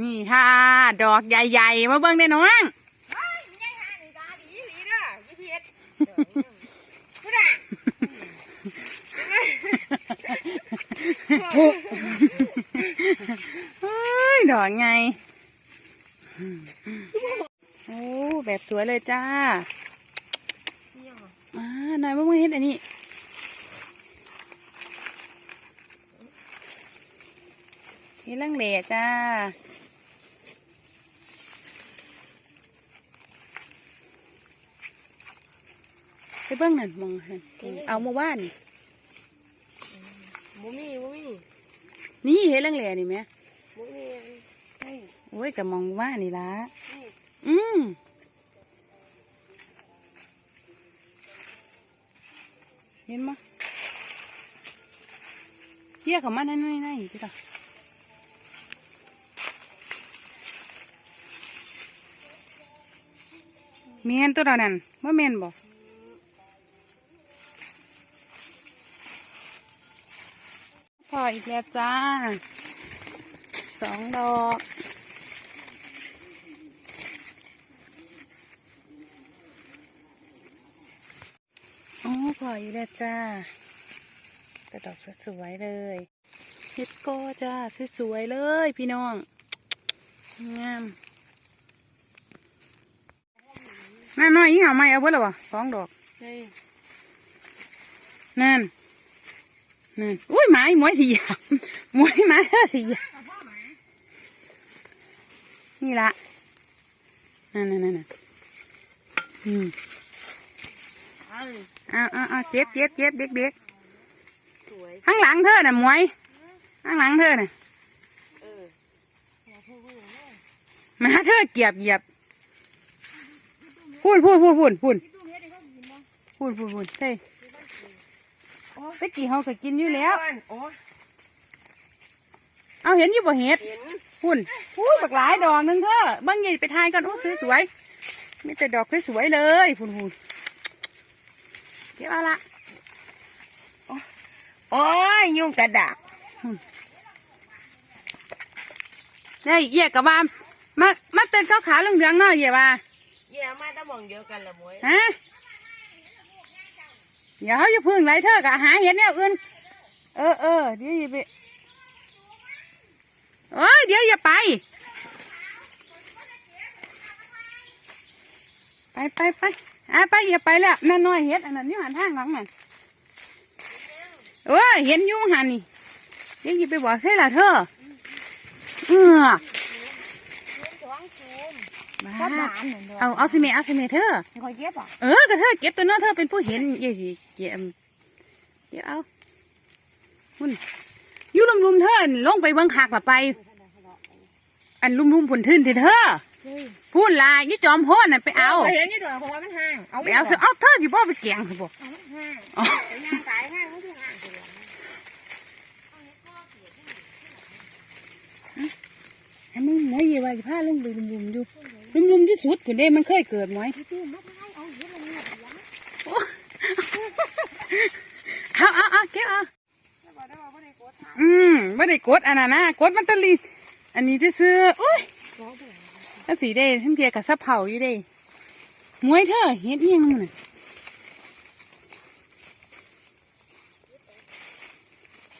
นี่ค่ะ ดอกใหญ่ๆ มาเบิ่งได้น้องยายหานี่ตาดีหลีเด้อยี่พีเอ็ดพูดอะเฮ้ยดอกไง โอ้ แบบสวยเลยจ้าอ่านายว่ามึงเห็นอันนี้เห็นลังเล่จ้า ไปเบิ่งนั่นมองนั่นเอามาว่านมูมี่มูมี่นี่เห็นลังเหล่นี่ไหมมูมี่ใช่โอ้ยก็มองว่านี่ละอืมเห็นมะเยี่ยเขามานั่นนี่นั่นสิต่อเมียนตัวเรานั่นว่าเมียนบอก ออีกแล้วจ้า สองดอก โอ้พออยู่แล้วจ้าแต่ดอกสวยๆเลยเฮ็ดโก็จ้า สวยๆเลยพี่น้อง งามนั่นน้อยอีหาไม่เอาเพื่อหรอวะสองดอกใช่นั่น นั่นอุ้ยหมาอีหมวยสีหยามหมวยมาเธอสีหยามนี่ละนั่นนั่นนั่นอืมเอ้ยเอาเอาเอาเจ็บเจ็บเจ็บเด็กเด็กข้างหลังเธอน่ะมวยข้างหลังเธอน่ะมาเธอเกียบเหยียบพูนพูนพูนพูนพูนพูนพูนพูนเฮ้ ตะกี้เขาก็กินอยู่แล้ว โอ้เอาเห็นอยู่บ่เห็ดเห็นพูนพูนบักหลายดอกหนึงเธอเบิ้งใหญ่ไปทายกันโอ้สวยสวยๆมีแต่ดอกสวยๆเลยพูนพูนเก็บเอาละโอ้ยยุงกระดาษนี่เหยียกกับว่ามามาเป็นขาวขาวๆเหลืองๆเนาะเหยียว่าแย่มาตะมองเดียวกันละมวยฮะ เดี๋ยวเขาจะพึ่งไรเธอกะหาเห็ดแนวอื่น เออเออเดี๋ยวอย่าไปโอ้ยเดี๋ยวอย่าไป ไปไปไปอะไปอย่าไปแล้วนั่นน้อยเห็ดอันนั้นนี่หันทางหลังมันเออเห็นอยุ่งหันนี่เดี๋ยวอย่าไปบอกใช่ละเธอเออ ก็หวานเหมือนเดิมเอาเอาสิเมเอาสิเมเธอคอยเก็บอะเออก็เธอเก็บตัวเน้อเธอเป็นผู้เห็นเย่สิเก็บเดี๋ยวเอาหุ่นอยุ่ลุมๆเธอลงไปเบิ่งขากละไป อันลุมๆผุนทื่นเถอะเธอพูดลายยี่จอมโหนน่ะไปเอาเห็นยี่ตัวของมันห่างเอาไปเอาสิเอาเธอสิบ่ไปแกงสิบ่เอามันห่างอ๋อแต่ยางสายห่างมันคือห่างตัวให้มึงหมอยเยว่าจะพาลงไปลุมๆอยู่ ลุมๆที่สุดคนเด้มันเคยเกิดไหมตู้มัดให้เอาเอาเอาเอาเก็บเอาได้บอกได้บอกว่าได้กดทางอืมไม่ได้กดอันนั้นนะกดมันตะลีอันนี้ที่ซื้อโอ้ยถ้าสีเด้ทั้งเทียกับซับเผาอยู่เด้มวยเธอเฮ็ดยังน่ะ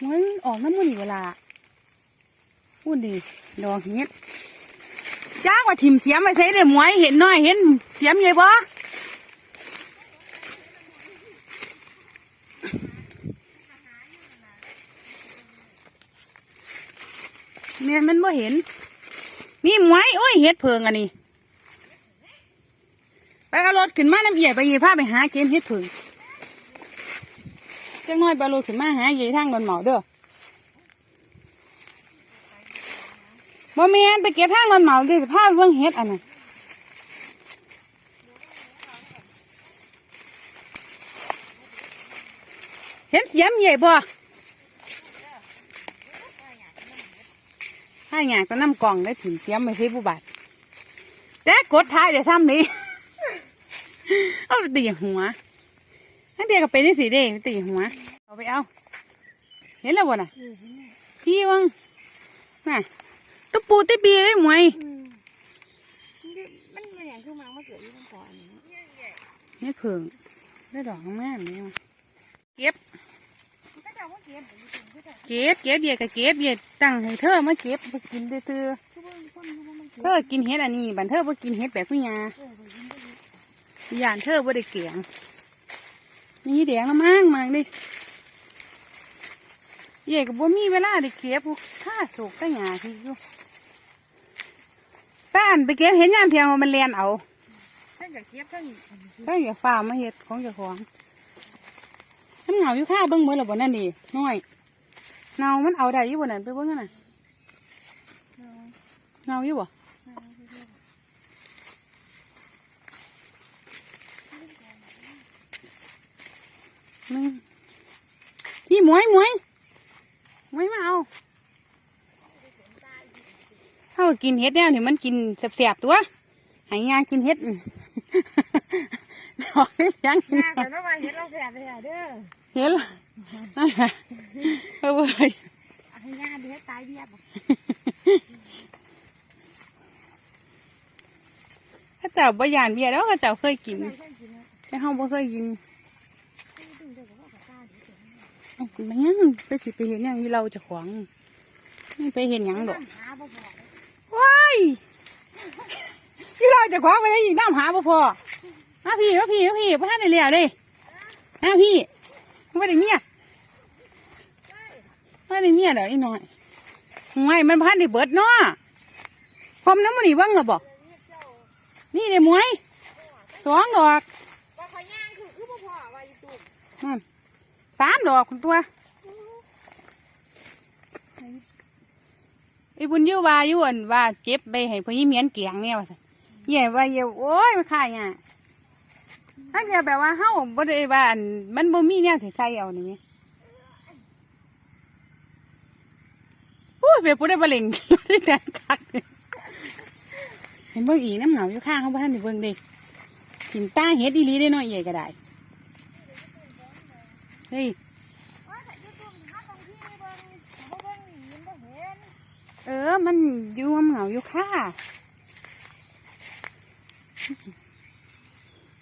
มวยมันออกน้ำมันเวลาพูดดีดอกเฮ็ด จ้ากว่าถิ่มเสียมไปใช้เด้อมวยเห็นน้อยเห็นเสียมใหญ่บ่แม่นมันบ่เห็น นี่หมวยโอ้ยเฮ็ดเพิงอันนี้ไปเอารถขึ้นมาน้ำเอี่ยไปเยีพาไปหาเกมเฮ็ดเพิงจังน้อยไปเอารถขึ้นมาหาเยี่ทางดนหมาเด้อ บ่แม่นไปเก็บทางดอนเหมาเดี๋ยวสิพาไปเบิ่งเฮ็ดอันนั้นเห็นเสียมใหญ่บ่ถ้าอยากจะนำกล่องได้ถึงเสียมไปซื้อผู้บาทแต่กดท้ายเดี๋ยวซ้ำนี้เอาไปตีหัวนั่นเดียวก็เป็นที่สีเด้ไปตีหัว เอาไปเอา เห็นแล้วบ่น่ะพี่วังน่ะ ปูเติปีได้หมวยมันมันอย่างคือมังมาเกิดที่มันก่อนนี่เพิ่งได้ดอกงามๆนี่ว่ะเก็บเก็บเก็บเบียก็เก็บเบียตั้งให้เธอมาเก็บไปกินเตื้อคือเธอกินเฮ็ดอันนี้บันเธอบ่กินเฮ็ดแบบผู้หญาเออไปยิงก็ยิงย่านเธอบ่ได้เกียงนี่แดงละมั่งมากดิเย่ก็บ่มีเวลาได้เก็บพวกข้าโศกข้าหญ้าที่อยู่ ต้านไปเก็บเห็นยามเพียงว่ามันเลียนเอาท่านจะเก็บท่านก็อย่าฝ่ามาเฮ็ดของเจ้าของน้ำเหงาอยู่ข้าเบิ่งเบิ่งแล้วบ่นั่นดิน้อยเงามันเอาได้อยู่บ่นั่นไปเบิ่งกันน่ะเงาอยู่บ่มึงพี่หมวยหมวยหมวยมาเอา เขากินเห็ดแนวนี่มันกินแสบๆตัวใหายงากินเห็ดดอกนี่ยังกินยากแต่ว่าเห็นเราแสบเลยอะเด้อเห็นละนั่นแหละเออเว้ยให้ยาเดือดตายเบียบข้าเจ้าบ่ยานเบียร์แล้วข้าเจ้าเคยกินไม่เคยกินนะแต่ห้องบ่เคยกินไม่ดึงเดี๋ยวก็ว่ากับข้าวดีเกินเอ้ามันยังไปสิไปเห็นหยังที่เราเจะขวางไม่ไปเห็นหยังดอกหาบ่พอ ว้ายที่เราจะขวาไปได้ยินน้ำหาบ่พอมาพี่มาพี่มาพี่พ่ท่านได้เลี้ยวเด้มาพี่ไม่ได้เมียไม่ได้เมียเด้ออีน้อยห่วยมันพ่ท่านได้เบิดเนาะพรมน้ำมันนี่ว่างหรอบอกนี่เด้มวยสองดอกว่ามนั่นสามดอกคุณตัว ไอ้บุญยูว่าอยู่อันว่าเก็บไปให้พี่เมียนเกียงเนี่ยว่าซั่นเย่ว่าเย่โอ้ยมันขายอะถ้าเดียวแบบว่าเฮาบ่ได้ว่าอันมันบ่มีแนวสิใส่เอานี่โอ้ยเบียผู้ได้บ่เล่งที่แดนคักเห็นเบิ่งอีน้ำเหงาอยู่ข้างเขาบ่ทันได้เบิ่งเด้กินตาเฮ็ดอีหลีได้น้อยใหญ่ก็ได้เฮ้ย ว่าแต่อยู่ตุ่มหาตรงที่เบิ่งบ่เบิ่งเห็นบ่เห็น เออ มันยู่มันเหงาอยู่ค่ะ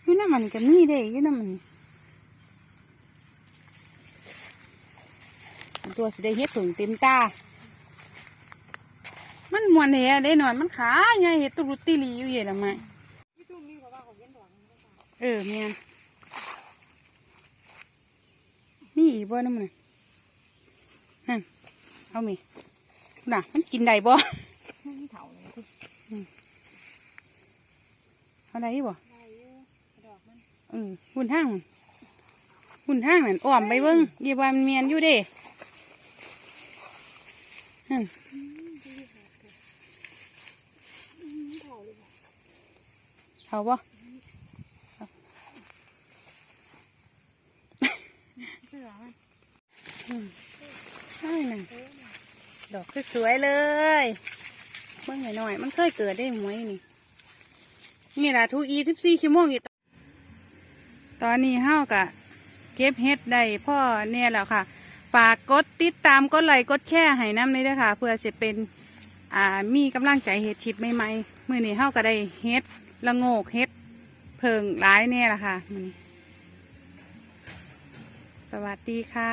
อยู่น้ำมันก็มีเด้อยู่น้ำมันตัวสิได้เฮ็ดถึงเต็มตา มันมวนแหได้หน่อยมันขาไงเฮ็ดตุรุติลีอยู่เย็นละไหมอยู่ตุ่มนี่ก็ว่าเขาเห็นดอกมันบ่พอเออเมียนมีอีกบ่น้ำมันน่ะนั่นเอามี น่ะ มันกินได้บ่มันเฒ่าเลยคือเอาได้บ่ได้อยู่ดอกมันเออหุ่นห้างมันหุ่นห้างนั่นอ้อมไปเบิ้งเยี่ยว่ามันเมียนอยู่เด้นั่นอืมดีค่ะอืมเฒ่าเลยบ่เขาบ่เสือมันอืมใช่นั่น ดอกสวยๆเลยเบิ้งหน่อยๆมันเคยเกิดได้หมวยนี่ นี่แหละทุกอีสิบสี่ชั่วโมงอีกตอนนี้เฮากะเก็บเฮ็ดได้พ่อเนี่ยแล้วค่ะ ฝากกดติดตามกดไลค์กดแชร์ให้น้ำเลยด้อค่ะ เพื่อจะเป็นอ่ามีกำลังใจเฮ็ดชิปใหม่ๆมื้อนี้เฮาก็ได้เฮ็ดละโงกเฮ็ดเพิงหลายแน่ละค่ะสวัสดีค่ะ